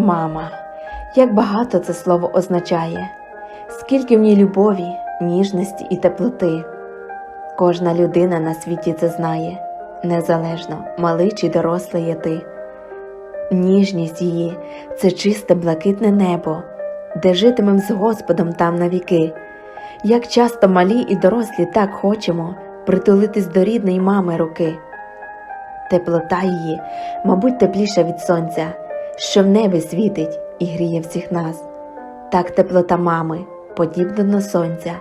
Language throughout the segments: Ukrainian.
Мама, як багато це слово означає, скільки в ній любові, ніжності і теплоти. Кожна людина на світі це знає, незалежно, малий чи дорослий є ти. Ніжність її це чисте блакитне небо, де житимем з Господом там навіки. Як часто малі і дорослі так хочемо притулитись до рідної мами руки. Теплота її, мабуть, тепліша від сонця, що в небі світить і гріє всіх нас. Так теплота мами, подібна до сонця,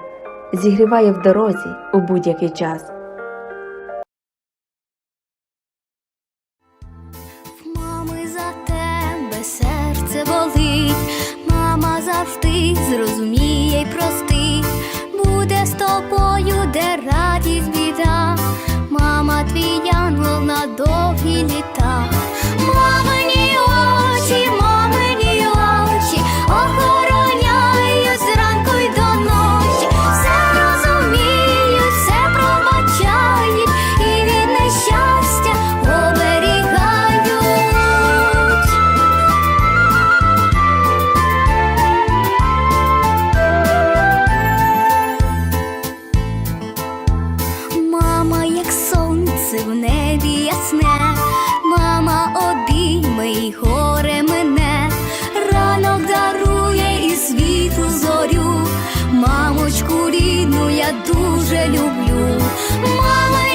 зігріває в дорозі у будь-який час. Мами за тебе серце болить, мама завжди зрозуміє як сонце в небі ясне, мама обійме й горе мене, ранок дарує і світу зорю, мамочку рідну я дуже люблю. Мамині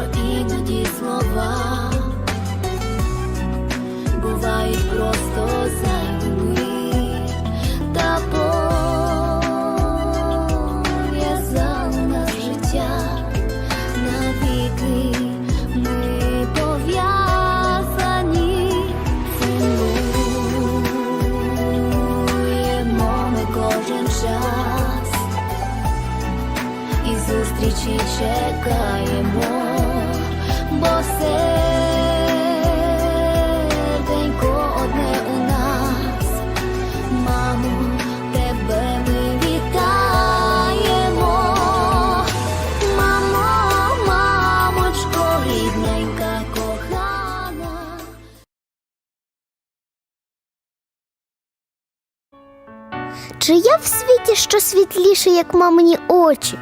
що іноді слова бувають просто зайвими. Та пов'язали нас життя навіки. Ми пов'язані, цінуємо ми кожен час. І зустрічі чекаємо, Чи є в світі що світліше, як мамині очі,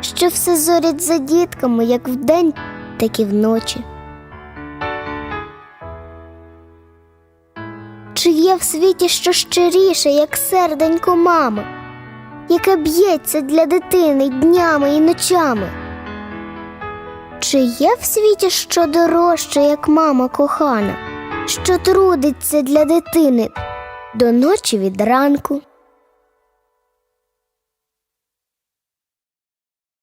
що все зорять за дітками, як вдень, так і вночі? Чи є в світі що щиріше, як серденько мами, яке б'ється для дитини днями і ночами? Чи є в світі що дорожче, як мама кохана, що трудиться для дитини до ночі від ранку?